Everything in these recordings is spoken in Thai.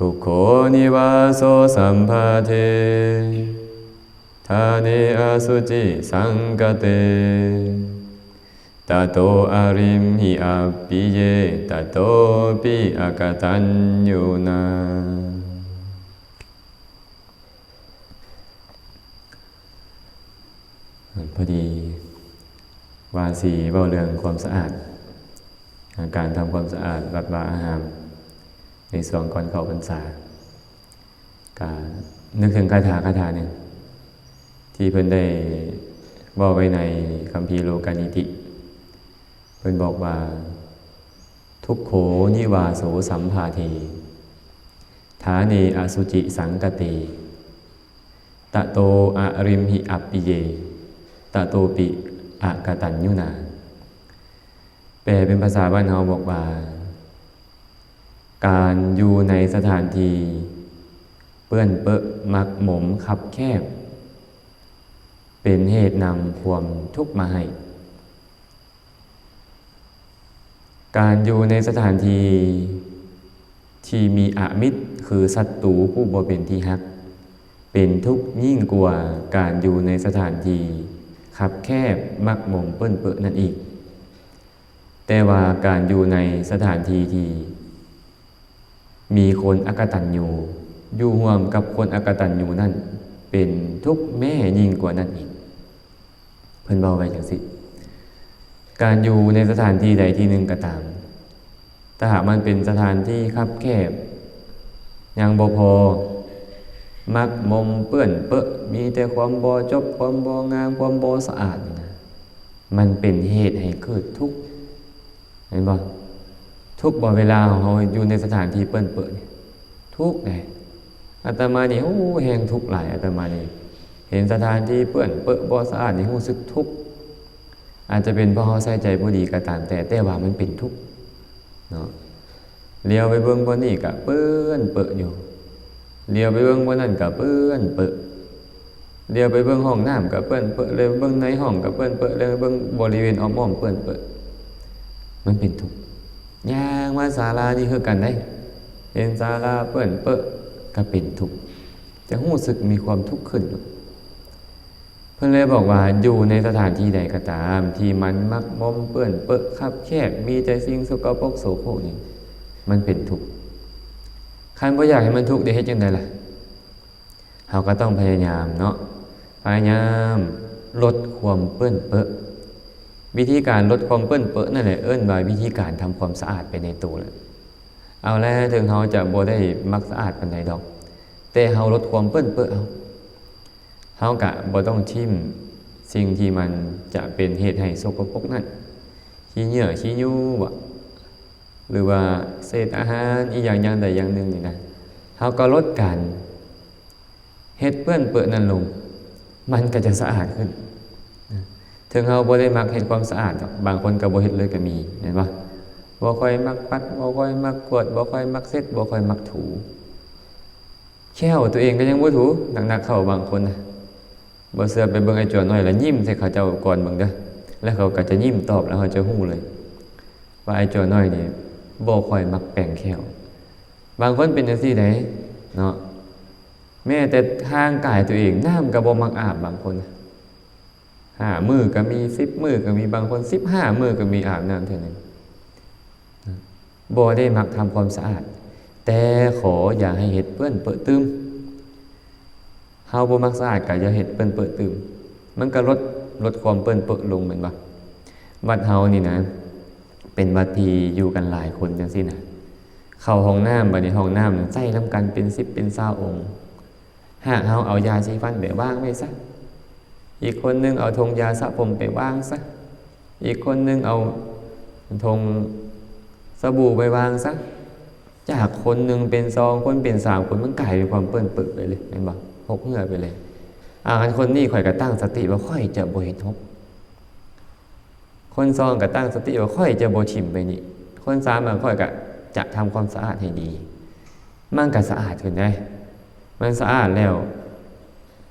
ทุกโขนิวาโสสัมภาเททาเนอสุจิสังกเตตโตอาริมหิอาปิเยตโตปิอากตัญญูนาพอดีวาสีเบาเรื่องความสะอาด การทำความสะอาดวัดวาอาหาร ในส่วนก่อนเข้าพรรษาการนึกถึงคาถาคาถาหนึ่งที่เพิ่นได้บอกไว้ในคัมภีร์โลกานิติ เพิ่นบอกว่า ทุกโขนิวาโสสัมภาเทฐาเนอสุจิสังกเตตะโตอะริมหิอัปปิเยตะโตปิอะกตัญญูนา แปลเป็นภาษาบ้านเฮาบอกว่า การอยู่ในสถานที่เปื้อนเปอะมักหมมคับแคบ เป็นเหตุนำความทุกข์มาให้ การอยู่ในสถานที่ที่มีอมิตรคือศัตรูผู้บ่เป็นที่ฮัก เป็นทุกข์ยิ่งกว่าการอยู่ในสถานที่ขับแคบมักหมมเปิ้นเปอะนั่นอีก แต่ว่าการอยู่ในสถานที่ที่ มีคนอกตัญญูอยู่ร่วมกับคนอกตัญญูนั่น เป็นทุกแม่ยิ่งกว่านั้นอีก เพิ่นเบาไว้จังสิ การอยู่ในสถานที่ใดที่หนึ่งก็ตาม ถ้าหากมันเป็นสถานที่คับแคบยังบ่พอ มักมมเปื้อนเปอะมีแต่ความบ่จบความบ่งามความบ่สะอาดนะมันเป็นเหตุให้เกิดทุกข์เห็นบ่ ทุกบ่เวลาของเราอยู่ในสถานที่เปื้อนเปอะนี่ทุกข์ไงอาตมานี่โอ้แหงทุกหลายอาตมานี่เห็นสถานที่เปื้อนเปอะบ่สะอาดนี่รู้สึกทุกข์อาจจะเป็นเพราะเราใส่ใจบ่ดีก็ตามแต่แต่ว่ามันเป็นทุกข์เนาะเลี้ยวไปเบิ่งบ่นี่ก็เปื้อนเปอะอยู่เลี้ยวไปเบิ่งบ่นั่นก็เปื้อนเปอะเลี้ยวไปเบิ่งห้องน้ำก็เปื้อนเปอะเลยเบิ่งในห้องก็เปื้อนเปอะเลยเบิ่งบริเวณอ้อมๆเปื้อนเปอะมันเป็นทุกข์ยา งมาศาลานี่คือกันได้ เห็นศาลาเปื้อนเปอะก็เป็นทุกข์จะรู้สึกมีความทุกข์ขึ้น เพื่อนเลยบอกว่าอยู่ในสถานที่ใดก็ตาม ที่มันมักมอมเปื้อนเปอะคับแคบมีแต่สิ่งสกปรกโสโครกนี่มันเป็นทุกข์คันบ่อยากให้มันทุกข์ได้เฮ็ดจังไดล่ะเราก็ต้องพยายามเนาะพยายามลดความเปื้อนเปอะ วิธีการลดความเปื้อนเปื้อะนั่นแหละเอิ้นว่าวิธีการทำความสะอาดไปในตัวแหละเอาแล้วถึงเราจะบ่ได้มักสะอาดปานใดดอก แต่เฮาลดความเปื้อนเปื้อะเอาเฮากะบ่ต้องทิมสิ่งที่มันจะเป็นเหตุให้สกปรกนั่นขี้เหงื่อขี้ยูบ่หรือว่าเศษอาหารอีกอย่างอย่างใดอย่างหนึ่งนี่นะเฮาก็ลดการเฮ็ดเปื้อนเปื้อะนั่นลง มันก็จะสะอาดขึ้น ถึงเฮาบ่ได้มักเฮ็ดความสะอาดบางคนก็บ่เฮ็ดเลยก็มีเห็นบ่บ่ค่อยมักปัดบ่ค่อยมักกวดบ่ค่อยมักเช็ดบ่ค่อยมักถูแค่วตัวเองก็ยังบ่ถูหนักๆเข้าบางคนนะบ่เชื่อไปเบิ่งไอ้จวนน้อยแล้วยิ้มใส่เขาเจ้าก่อนเบิ่งเด้อแล้วเขาก็จะยิ้มตอบแล้วเขาจะฮู้เลย ว่าไอ้จวนน้อยนี่บ่ค่อยมักแปรงแค่วบางคนเป็นจังซี่ไดเนาะแม้แต่ทางกายตัวเองน้ำก็บ่มักอาบบางคนนะ ห้ามือก็มีสิบมือก็มีบางคนสิบห้ามือก็มีอาบน้ำเท่านั้นบ่ได้มักทำความสะอาด แต่ขออย่าให้เห็ดเปื้อนเปื้อตึมเฮาบ่มักสะอาดก็อย่าเห็ดเปื้อนเปื้อตึมมันก็ลดลดความเปื้อนเปื้อลงเหมือนบ่วัดเฮานี่นะ เป็นวัดที่อยู่กันหลายคนจังซี่นะเข้าห้องน้ำบัดนี้ห้องน้ำใส่นํกันเป็น10เป็น20องค์หากเฮาเอายาสีฟันไปว่างไว้ซะ อีกคนนึงเอาธงยาสระผมไปวางซะ อีกคนนึงเอาธงสบู่ไปวางซะ จากคนหนึ่งเป็นสองคนเป็นสามคนมันกลายเป็นความเปื้อนเปื้อไปเลยเห็นบ่หกเหงื่อไปเลย อ่ากันคนนี้ข่อยก็ตั้งสติว่าค่อยจะบ่เห็นหกคนสองก็ตั้งสติว่าค่อยจะบ่ชิมไปนี่ คนสามบาค่อยก็จะทำความสะอาดให้ดี มันก็สะอาดขึ้นได้มันสะอาดแล้ว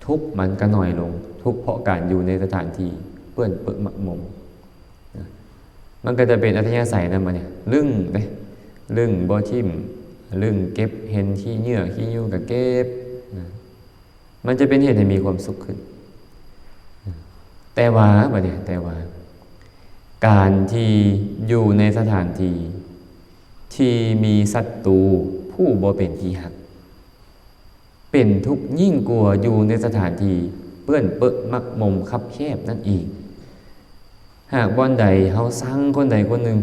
ทุกมันก็น้อยลง ทุกเพราะการอยู่ในสถานที่เปื้อนเปื้อนหมักหมมมันก็จะเป็นอัธยาศัยนั่นมาเนี่ยลึ่งเลยลึ่งบ่ทิมลึงเก็บเห็นขี้เหงื่อขี้ยุ่งกับเก็บมันจะเป็นเหตุให้มีความสุขขึ้น แต่ว่าบัดเนี่ยแต่ว่า การที่อยู่ในสถานที่ที่มีศัตรูผู้บ่เป็นที่หัก เป็นทุกข์ยิ่งกลัวอยู่ในสถานที่เปื้อนเปอะมักมมคับแคบนั่นเองหากบอนใดเฮาสร้างคนใดคนหนึ่ง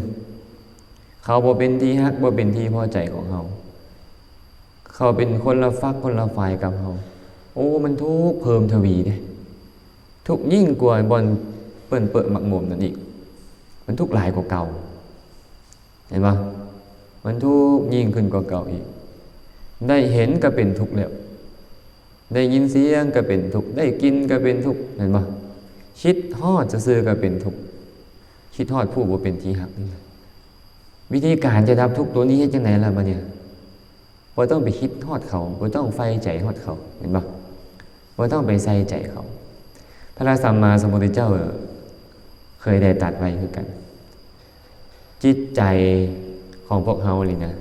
เขาบ่เป็นที่ฮักบ่เป็นที่พอใจของเฮาเขาเป็นคนละฟักคนละฝ่ายกับเฮาโอ้มันทุกข์เพิ่มทวีเด้ทุกข์ยิ่งกว่าบอนเปิ้นเปิดมักมมนั่นอีก มันทุกข์หลายกว่าเก่า เห็นปะมันทุกข์ยิ่งขึ้นกว่าเก่าอีก ได้เห็นก็เป็นทุกข์แล้ว ได้ยินเสียงก็เป็นทุกข์ได้กินก็เป็นทุกข์เห็นปะคิดฮอดจะซื้อก็เป็นทุกข์คิดฮอดผู้บ่เป็นที่หักนี่วิธีการจะดับทุกข์ตัวนี้ให้จังไหนล่ะมาเนี่ยบ่ต้องไปคิดฮอดเขาบ่ต้องไฟใจฮอดเขาเห็นปะบ่ต้องไปใส่ใจเขา พระสัมมาสัมพุทธเจ้าเคยได้ตัดไว้คือกัน จิตใจของพวกเฮาเลยนะ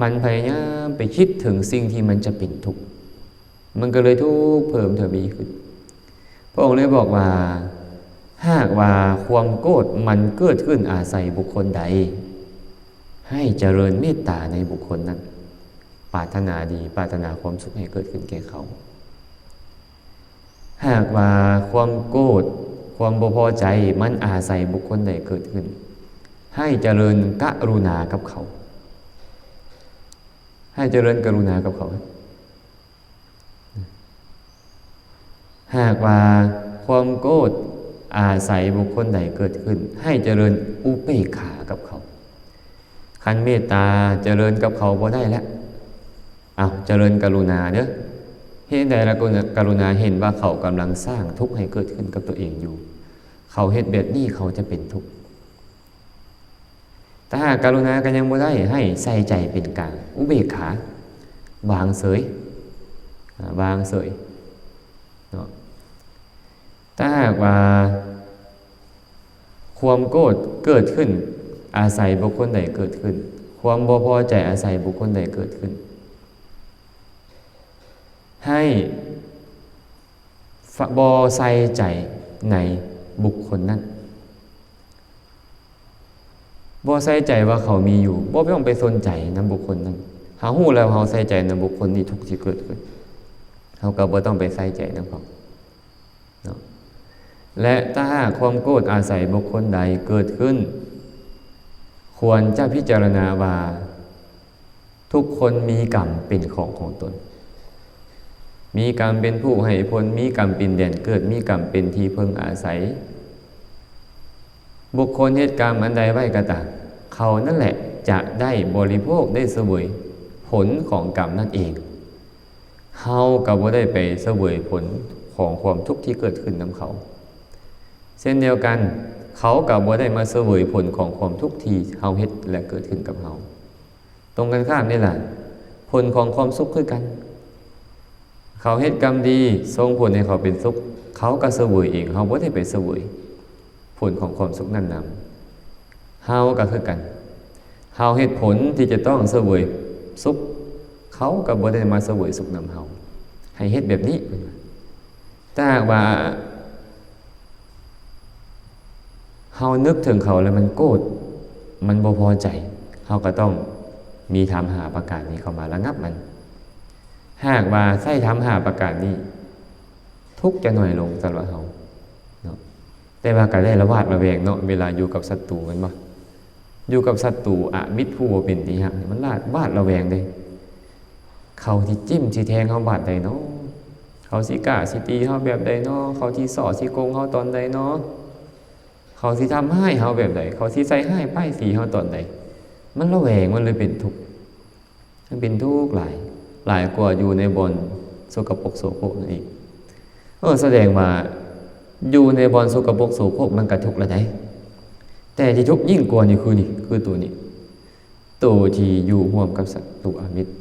มันพยายามไปคิดถึงสิ่งที่มันจะเป็นทุกข์ มันก็เลยทุกเพิ่มเทวีขึ้น พระองค์เลยบอกว่า หากว่าความโกรธมันเกิดขึ้นอาศัยบุคคลใด ให้เจริญเมตตาในบุคคลนั้นปรารถนาดีปรารถนาความสุขให้เกิดขึ้นแก่เขา หากว่าความโกรธความบ่พอใจมันอาศัยบุคคลใดเกิดขึ้น ให้เจริญกรุณากับเขา ให้เจริญกรุณากับเขา หากว่าความโกรธอาศัยบุคคลใดเกิดขึ้น ให้เจริญอุเบกขากับเขา คันเมตตาเจริญกับเขาบ่ได้แล้วเอาเจริญกรุณาเด้อเห็นใดละกรุณาเห็นว่าเขากำลังสร้างทุกข์ให้เกิดขึ้นกับตัวเองอยู่ เขาเฮ็ดแบบนี้เขาจะเป็นทุกข์ถ้าหากกรุณากันยังบ่ได้ให้ใส่ใจเป็นกลางอุเบกขา วางเสยวางเสยเนาะ ถ้าหากว่า ความโกรธเกิดขึ้น อาศัยบุคคลใดเกิดขึ้น ความบ่พอใจอาศัยบุคคลใดเกิดขึ้น ให้บอใส่ใจในบุคคลนั้นบอใส่ใจว่าเขามีอยู่บอไม่ต้องไปสนใจนำบุคคลนั้นหาหูแล้วเขาใส่ใจนำบุคคลนี้ทุกที่เกิดขึ้นเขาก็บ่ต้องไปใส่ใจนำเขา และถ้าหากความโกรธอาศัยบุคคลใดเกิดขึ้น ควรจะพิจารณาว่าทุกคนมีกรรมเป็นของของตน มีกรรมเป็นผู้ให้ผล มีกรรมเป็นเด่นเกิด มีกรรมเป็นที่เพิ่งอาศัย บุคคลเหตุการณ์อันใดไว้ก็ตามเขานั่นแหละจะได้บริโภคได้เสวยผลของกรรมนั่นเอง เฮากับว่าได้ไปเสวยผลของความทุกข์ที่เกิดขึ้นนำเขา เช่นเดียวกัน เขากับว่ได้มาเสวยผลของความทุกข์ที่เฮาเฮ็ดและเกิดขึ้นกับเฮาตรงกันข้ามนี่แหละผลของความสุขคือกัน เขาเฮ็ดกรรมดีส่งผลให้เขาเป็นสุข เขาก็เสวยเองเฮาบ่ได้ไปเสวยผลของความสุขนั้นนำเฮาก็คือกันเฮาเฮ็ดผลที่จะต้องเสวยสุข เขาก็บ่ได้มาเสวยสุขนำเฮาให้เฮ็ดแบบนี้ ถ้าหากว่า เฮานึกถึงเขาแล้วมันโกรธมันบ่พอใจเฮาก็ต้องมีทำหาประการนี้เข้ามาระงับมัน หากว่าใส่ทำหาประการนี้ ทุกจะหน่อยลงสำหรับเฮาเนาะแต่ว่าก็ได้ระวาดระแวงเนาะเวลาอยู่กับศัตรูมันบ่อยู่กับศัตรูอะมิตรผู้บ่เป็นที่ฮักมันลาดวาดระแวงเด้เขาที่จิ้มที่แทงเฮาบาดใดเนาะเขาสิกล้าสิตีเฮาแบบใดเนาะเขาที่สอสิโกงเฮาตอนใดเนาะ เขาสิทำให้เฮาแบบใดเขาสิใส่ให้ป้ายสีเฮาตอนใดมันระแวงมันเลยเป็นทุกข์มันเป็นทุกข์หลาย หลายกว่าอยู่ในบนสกปรกโสโครกนั่นเองเออแสดงว่าอยู่ในบอลสกปรกโสโครกมันกระทุกข์ละไดแต่ที่ทุกข์ยิ่งกว่านี่คือนี่คือตัวนี้ ตัวที่อยู่ร่วมกับศัตรูอมิตร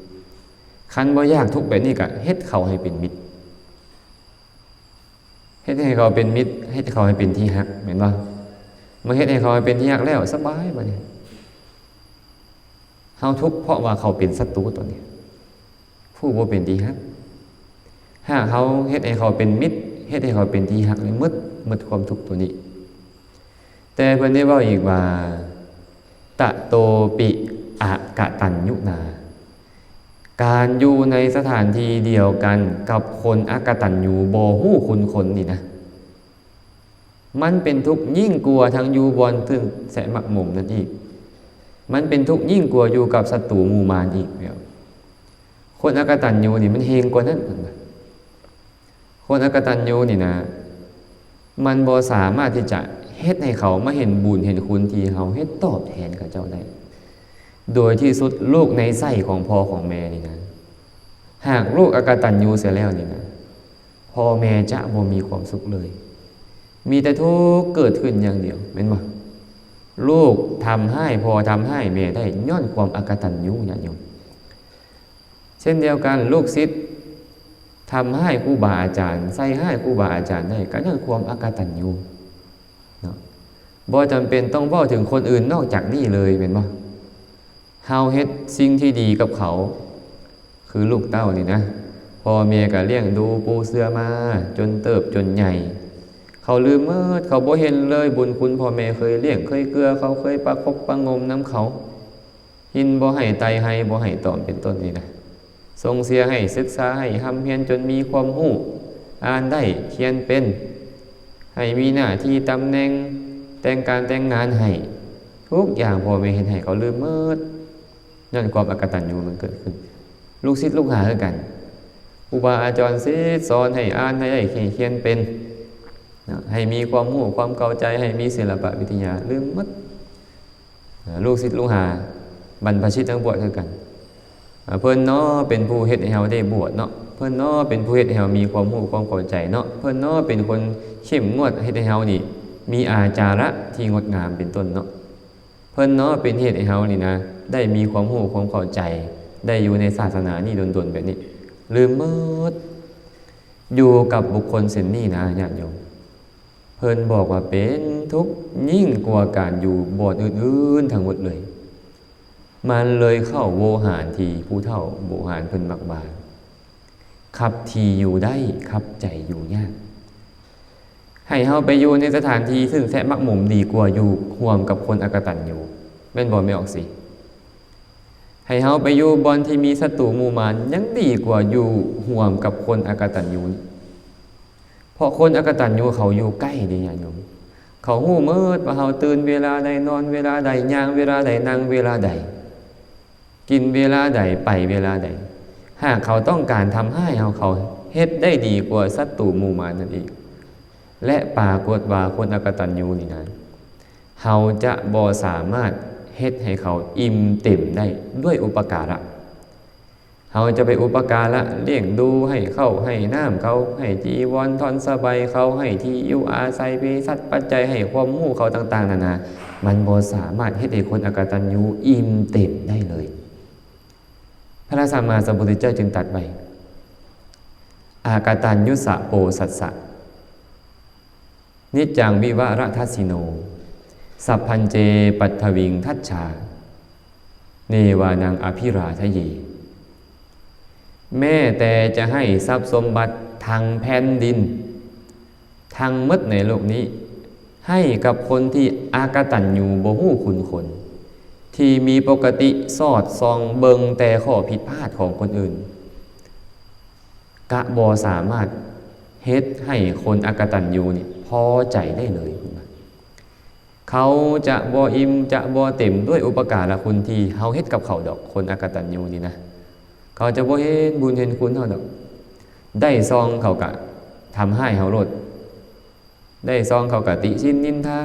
คันบ่ยากทุกแบบนี้ก็เฮ็ดเขาให้เป็นมิตรเฮ็ดให้เขาเป็นมิตรเฮ็ดเขาให้เป็นที่ฮักเห็นบ่เมื่อเฮ็ดให้เขาเป็นที่ฮักแล้วสบายบัดนี้เฮาทุกข์เพราะว่าเขาเป็นศัตรูตัวนี้ผู้บ่เป็นที่ฮักหากเขาเฮ็ดให้เขาเป็นมิตรเฮ็ดให้เขาเป็นที่ฮักเลยหมดหมดความทุกข์ตัวนี้ แต่เพิ่นได้เว้าอีกว่า ตะโตปิอะกะตัญยุนา การอยู่ในสถานที่เดียวกันกับคนอกตัญญูบ่ฮู้คุณคนนี่นะ มันเป็นทุกข์ยิ่งกลัวทั้งยูบอนตึงแสมักหม่มนั่นอีก มันเป็นทุกข์ยิ่งกลัวอยู่กับศัตรูมูมารอีกเดียวคนอากตัญญูนี่มันเฮงกว่านั้นพุ่นคนอากตัญญูนี่นะ มันบ่สามารถที่จะเฮ็ดให้เขามาเห็นบุญเห็นคุณที่เขาเฮ็ดตอบแทนกับเจ้าได้ โดยที่สุดลูกในไส้ของพ่อของแม่นี่นะ หากลูกอากตัญญูเสียแล้วนี่นะพ่อแม่จะบ่มีความสุขเลย มีแต่ทุกข์เกิดขึ้นอย่างเดียวเห็นบ่ลูกทำให้พอทำให้แม่ได้ย้อนความอากตัญญูญาติโยมเช่นเดียวกันลูกศิษย์ทำให้ครูบาอาจารย์ ใส่ให้ครูบาอาจารย์ได้ก็ย้อนความอากตัญญูเนาะบ่จำเป็นต้องเว้าถึงคนอื่นนอกจากนี้เลยเป็นบ่เฮาเฮ็ดสิ่งที่ดีกับเขา คือลูกเต้านี่นะพ่อแม่ก็เลี้ยงดูปูเสือมา จนเติบจนใหญ่ เขาลืมเมิดเขาบ่เห็นเลยบุญคุณพ่อแม่เคยเลี้ยงเคยเกลือ เขาเคยประคบประงมน้ำเขา หินบ่ให้ไตให้บ่ให้ตอมเป็นต้นนี่นะทรงเสียให้ศึกษาให้ทำเพียรจนมีความรู้อ่านได้เขียนเป็น ให้มีหน้าที่ตำแหน่งแต่งการแต่งงานให้ ทุกอย่างพ่อแม่เห็นให้เขาลืมเมิดนั่นความอกตัญญูมันเกิดขึ้น ลูกศิษย์ลูกหาคือกันครูบาอาจารย์ศิษย์สอนให้อ่านให้ได้เขียนเป็นน ให้มีความรู้ความเข้าใจให้มีศิลปะวิทยาลืมหมดลูกศิษย์ลูกหาบรรพชิตทั้งบวชคือกัน เพิ่นเนาะเป็นผู้เฮ็ดให้เฮาได้บวชเนาะเพิ่นเนาะเป็นผู้เฮ็ดให้เฮามีความรู้ความเข้าใจเนาะเพิ่นเนาะเป็นคนเข้มงวดเฮ็ดให้เฮานี่ มีอาจาระที่งดงามเป็นต้นเนาะเพิ่นเนาะเป็นเฮ็ดให้เฮานี่นะ ได้มีความรู้ความเข้าใจ ได้อยู่ในศาสนานี่ดนๆแบบนี้ ลืมหมดอยู่กับบุคคลเส้นนี้นะญาติโยม พิ่นบอกว่าเป็นทุกข์ยิ่งกว่าการอยู่บอดอื่นๆทั้งหมดเลย มันเลยเข้าโวหารทีผู้เฒ่าโวหารเพิ่นมักบานขับทีอยู่ได้ขับใจอยู่ยาก ให้เฮาไปอยู่ในสถานที่ซึ่งแท้มักหมุมดีกว่าอยู่ร่วมกับคนอกตัญญูแม่นบ่ไม่ออกสิให้เฮาไปอยู่บอนที่มีศัตรูหมู่มารยังดีกว่าอยู่ห่วมกับคนอกตัญญูนี่ เพราะคนอกตัญญูเขาอยู่ใกล้ดีญาโยมเขาฮู้มิดว่าเฮาตื่นเวลาใดนอนเวลาใดย่างเวลาใดนั่งเวลาใด กินเวลาใดไปเวลาใด หากเขาต้องการทำให้เฮาเขาเฮ็ดได้ดีกว่าศัตรูมูมานั่นอีก และปากฏว่าคนอกตัญญูนี่นะเฮาจะบ่สามารถเฮ็ดให้เขาอิ่มเต็มได้ด้วยอุปการะ เฮาจะไปอุปการะเลี้ยงดูให้เข้าให้น้ำเขาให้จีวรทอนสบายเขาให้ที่อยู่อาศัยเภสัชปัจจัยให้ความรู้เขาต่าง ๆนานา มันบ่สามารถเฮ็ดให้คนอากตัญญูอิ่มเต็มได้เลย พระสัมมาสัมพุทธเจ้าจึงตรัสไว้อากตัญยุสะโปสัสสะนิจจังวิวะระทัสสิโน สัพพันเจปัทวิงทัชชา เนวานังอภิราทะเย แม่แต่จะให้ทรัพย์สมบัติทางแผ่นดิน ทางมดในโลกนี้ ให้กับคนที่อากตัญญูบ่ฮู้คุณคน ที่มีปกติสอดซองเบิงแต่ข้อผิดพลาดของคนอื่น กะบอสามารถเฮ็ดให้คนอากตัญญูนี่ยพอใจได้เลยคุณเขาจะบออิ่มจะบอเต็มด้วยอุปการะคุณที่เฮาเฮ็ดกับเขาดอกคนอากตัญญูนี่นะ เขาจะบ่เห็นบุญเห็นคุณเฮาดอกได้ซองเขากะทำให้เฮาลดได้ซองเขากะติชินนินทา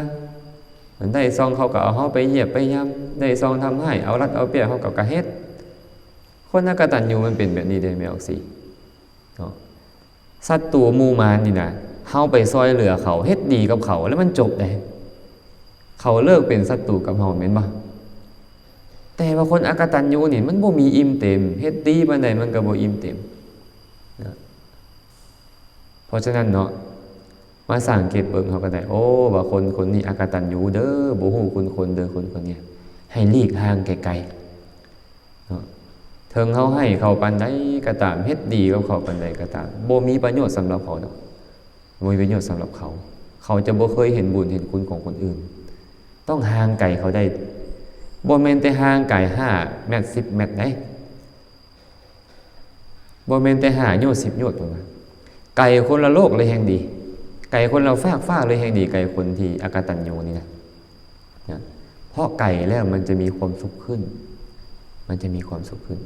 ได้ซองเขาก็เอาเฮาไปเหยียบไปย่ำได้ซองทำให้เอารัดเอาเปรียบเฮาก็กะเฮ็ดคนอากตัญญูมันเป็นแบบนี้ได้ไหมออกสิเนาะศัตรูหมู่มารนี่นะเฮาไปซอยเหลือเขาเฮ็ดดีกับเขาแล้วมันจบได้เขาเลิกเป็นศัตรูกับเฮาแม่นบ่ แต่ว่าคนอากตัญญูนี่มันบ่มีอิ่มเต็มเฮ็ดดีปานใดมันก็บ่อิ่มเต็มนะเพราะฉะนั้นเนาะมาสังเกตเบิ่งเขาก็ได้ โอ้ว่าคนคนนี้อากตัญญูเด้อบ่ฮู้คุณคนเด้อคนคนเนี้ยให้ลีกห่างไกลเถึงเขาให้เขาปันใดก็ตามเฮ็ดดีกับเขาปันใดก็ตามบ่มีประโยชน์สำหรับเขาดอกบ่มีประโยชน์สำหรับเขา เขาจะบ่เคยเห็นบุญเห็นคุณของคนอื่น ต้องห่างไกลเขาได้ บ่แม่นแต่ห่างไกล5เมตร10เมตรได้บ่แม่นแต่หาโยชน์10โยชน์พุ่นว่าไกลคนละโลกเลยแห่งดี ไกลคนเราฟากฟากเลยแห่งดี ไกลคนที่อากาตัญญูนี่นะนะเพราะไกลแล้วมันจะมีความสุขขึ้น มันจะมีความสุขขึ้น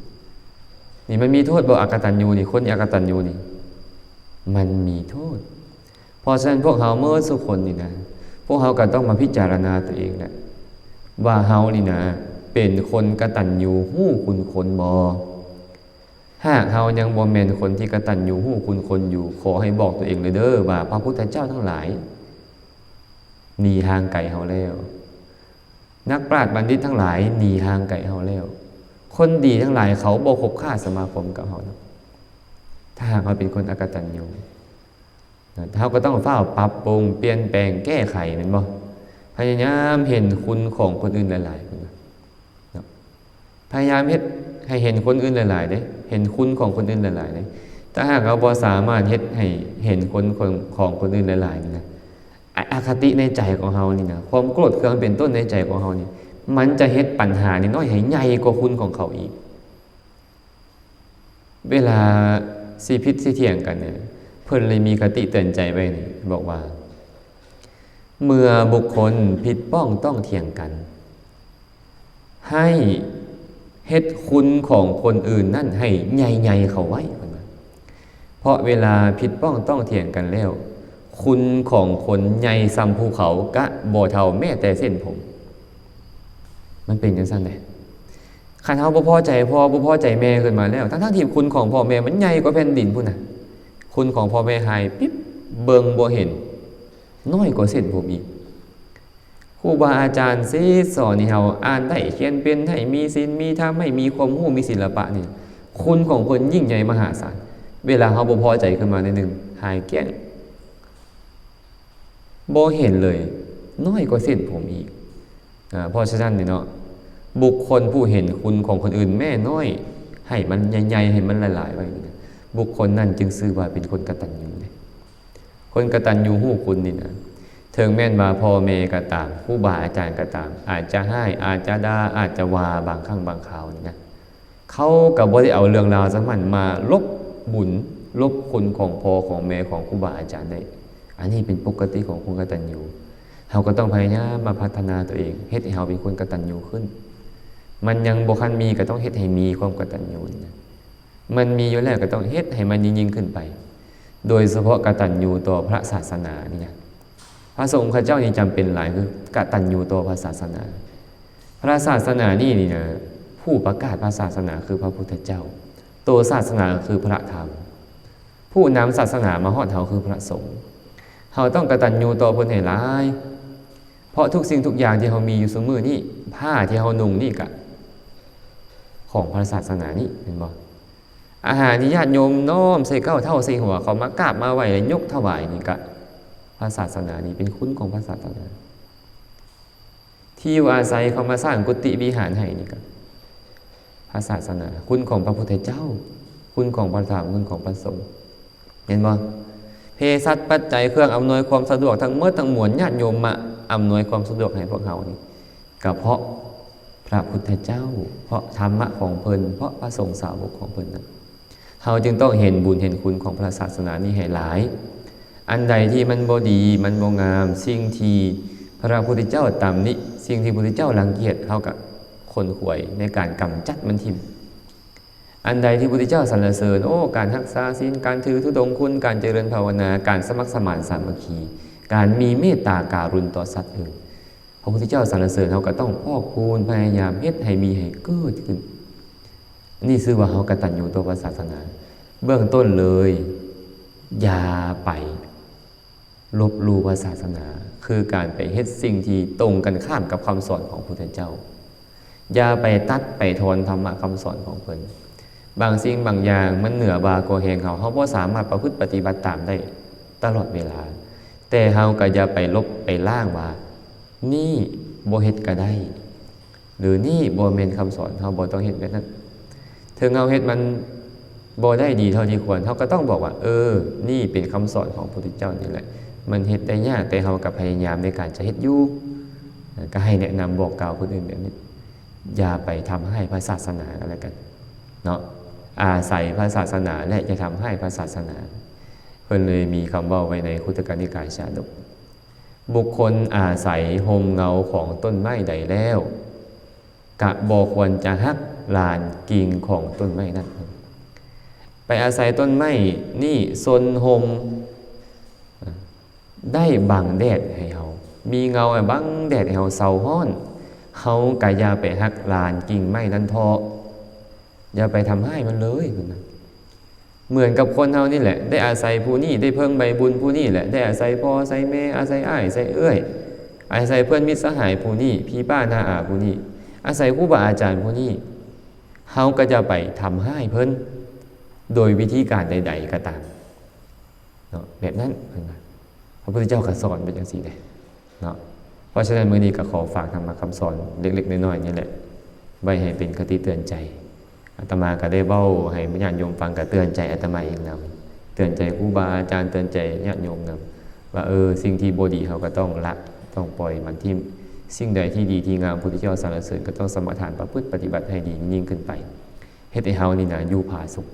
นี่มันมีโทษบอกอากตัญญูนี่ คนอากตัญญูนี่ มันมีโทษ เพราะฉะนั้นพวกเฮาเมื่อสุคนนี่นะ พวกเฮาก็ต้องมาพิจารณาตัวเองแหละ ว่าเฮานี่นะเป็นคนกระตัญญูหู้คุณคนบอหากเฮายังบ่แมนคนที่กระตัญญูหู้คุณคนอยู่ ขอให้บอกตัวเองเลยเด้อว่าพระพุทธเจ้าทั้งหลายหนีห่างไกลเฮาแล้วนักปราชญ์บัณฑิตทั้งหลายหนีห่างไกลเฮาแล้วคนดีทั้งหลายเขาบ่คบค้าสมาคมกับเฮานะถ้าหากเราเป็นคนอกตัญญูเฮาก็ต้องเฝ้าปรับปรุงเปลี่ยนแปลงแก้ไขม่นบ่ พยายามเห็นคุณของคนอื่นหลายๆคนะพยายามเฮ็ดให้เห็นคนอื่นหลายๆเด้เห็นคุณของคนอื่นหลายๆเด้ถ้าหากเราบ่สามารถเฮ็ดให้เห็นคนของของคนอื่นหลายๆนี่นะออคติในใจของเฮานี่นะความโกรธเคืองเป็นต้นในใจของเฮานี่มันจะเฮ็ดปัญหานี่น้อยให้ใหญ่กว่าคุณของเขาอีก เวลาสิพิษสิเถียงกันเนี่ยเพิ่นเลยมีคติเตือนใจไว้นี่บอกว่า เมื่อบุคคลผิดป้องต้องเถียงกัน ให้เฮ็ดคุณของคนอื่นนั่นให้ใหญ่ๆเขาไว้ เพิ่นว่าเพราะเวลาผิดป้องต้องเถียงกันแล้ว คุณของคนใหญ่ซ้ำภูเขากะบ่เท่าแม้แต่เส้นผม มันเป็นจังซั่นแหละคันเฮาบ่พอใจพ่อบ่พอใจแม่ขึ้นมาแล้ว ทั้งๆที่คุณของพ่อแม่มันใหญ่กว่าแผ่นดินพุ่นน่ะ คุณของพ่อแม่หายปิ๊บเบิงบ่เห็น น้อยกว่าเส้นผมอีกครูบาอาจารย์สิสอนให้เฮาอ่านได้เขียนเป็นให้มีศีลมีธรรมให้มีความรู้มีศิลปะนี่คุณของเพิ่นยิ่งใหญ่มหาศาลเวลาเฮาบ่พอใจขึ้นมาในดนึงหายเกี้ยงบ่เห็นเลย น้อยกว่าเส้นผมอีกอ่าเพราะฉะนั้นนี่เนาะบุคคลผู้เห็นคุณของคนอื่นแม่น้อย ให้มันใหญ่ๆให้มันหลายๆไว้บุคคลนั้นจึงซื่อว่าเป็นคนกตัญญู เนี่ยคนกตัญญูหู้คุณนี่นะถึงแม่นว่าพ่อแม่ก็ตามผู้บาอาจารย์ก็ตาม อาจจะให้อาจจะด่าอาจจะวาบางครั้งบางคราวนี่นะเขากับว่าได้เอาเรื่องราวสมันมาลบบุญลบคุณของพ่อของแม่ของครูบาอาจารย์ได้ อันนี้เป็นปกติของคนกตัญญูเราก็ต้องพยายามมาพัฒนาตัวเองเฮ็ดให้เราเป็นคนกตัญญูขึ้น มันยังบ่คันมีก็ต้องเฮ็ดให้มีความกตัญญูนะมันมีอยู่แล้วก็ต้องเฮ็ดให้มันยิ่งขึ้นไป โดยเฉพาะกตัญญูต่อพระศาสนาเนี่นะพระสงฆ์ข้าเจ้านี่จำเป็นหลายคือกตัญญูต่อพระศาสนา พระศาสนานี่นี่นะผู้ประกาศพระศาสนาคือพระพุทธเจ้า ตัวศาสนาคือพระธรรม ผู้นำศาสนามาฮอดเฮาคือพระสงฆ์เฮาต้องกตัญญูต่อเพิ่นให้หลาย เพราะทุกสิ่งทุกอย่างที่เรามีอยู่สมือนี่ผ้าที่เรานุ่งนี่กะ ของพระศาสนานี่เห็นบ่ อาหารที่ญาติโยมน้อมใส่เก้าเท่าใส่หัวเขามากราบมาไหวแล้วยกถวายนี่กะพระศาสนานี่เป็นคุณของพระศาสนา ที่อยู่อาศัยเขามาสร้างกุฏิวิหารให้นี่กะพระศาสนา คุณของพระพุทธเจ้า คุณของพระธรรมคุณของพระสงฆ์เห็นบ่เภสัชปัจจัยเครื่องอำนวยความสะดวกทั้งเมื่อทั้งมวลญาติโยมมาอำนวยความสะดวกให้พวกเรานี่ก็เพราะพระพุทธเจ้า เพราะธรรมะของเพลินเพราะพระสงฆ์สาวกของเพลินนั้น เราจึงต้องเห็นบุญเห็นคุณของพระศาสนานี้ให้หลาย อันใดที่มันบดีมันบงาม สิ่งที่พระพุทธเจ้าตำหนิสิ่งที่พระพุทธเจ้ารังเกียจเท่ากับคนขวยในการกำจัดมันทิมอันใดที่พระพุทธเจ้าสรรเสริญโอ้การรักษาศีลการถือธุดงค์คุณการเจริญภาวนา การสมัครสมานสามัคคี การมีเมตตาการุณต่อสัตว์อื่นพระพุทธเจ้าสรรเสริญเราก็ต้องพอกพูนพยายามเฮ็ดให้มีให้เกิดขึ้น นี่ซื่อว่าเขากตัญญูต่อพระศาสนา เบื้องต้นเลย อย่าไป ลบลู่พระศาสนา คือการไปเฮ็ดสิ่งที่ตรงกันข้ามกับคำสอนของพระพุทธเจ้า อย่าไปตัดไปทอนธรรมะคำสอนของเพิ่นบางสิ่งบางอย่างมันเหนือบากว่าแหงเขาเขาบ่สามารถประพฤติปฏิบัติตามได้ตลอดเวลา แต่เฮาก็อย่าไปลบไปล่างว่า นี่บ่เฮ็ดก็ได้ หรือนี่บ่แม่นคำสอนเฮาบ่ต้องเฮ็ดแบบนั้น ถึงเอาเฮ็ดมันบ่ได้ดีเท่าที่ควรเขาก็ต้องบอกว่า เออ นี่เป็นคำสอนของพระพุทธเจ้านี่แหละ มันเฮ็ดได้ยากแต่เฮากับพยายามในการจะเฮ็ดอยู่ก็ให้แนะนำบอกกล่าวคนอื่นแบบนี้อย่าไปทำให้พระศาสนาอะไรกันเนาะอาศัยพระศาสนาและจะทำให้พระศาสนา เพิ่นเลยมีคำเว่าไว้ในคุตกานิกายชาดก บุคคลอาศัยโฮมเงาของต้นไม้ใดแล้วกะบอควรจะหัก ลานกิ่งของต้นไม้นั้นไปอาศัยต้นไม้นี่ซนโฮมได้บังแดดให้เฮามีเงาบังแดดให้เฮาเศร้าฮ้อนเฮากะอย่าไปหักลานกิ่งไม้นั้นทออย่าไปทำให้มันเลยคุณนะเหมือนกับคนเฮานี่แหละ ได้อาศัยผู้นี้ได้เพิ่งใบบุญผู้นี้แหละ ได้อาศัยพ่ออาศัยแม่อาศัยอ้ายอาศัยเอ้ยอาศัยเพื่อนมิตรสหายผู้นี้พี่ป้านาอาผู้นี้อาศัยครูบาอาจารย์ผู้นี้ เฮาก็จะไปทำให้เพิ่นโดยวิธีการใด ๆ ก็ตามเนาะแบบนั้นเพิ่นว่าพระพุทธเจ้าก็สอนเป็นจังซี่เลยเนาะเพราะฉะนั้นมื้อนี้ก็ขอฝากธรรมะคำสอนเล็ก ๆน้อยๆนี่แหละไว้ให้เป็นคติเตือนใจอาตมาก็ได้เว้าให้ญาติโยมฟังก็เตือนใจอาตมาเองนํเตือนใจครูบาอาจารย์เตือนใจญาติโยมนํว่าเออสิ่งที่บ่ดีเขาก็ต้องละต้องปล่อยมันที่ สิ่งใดที่ดีที่งามพุทธเจ้าสรรเสริญก็ต้องสมทานประพฤติปฏิบัติให้ดียิ่งขึ้นไปเฮ็ดให้เฮานี่นะอยู่ผาสุข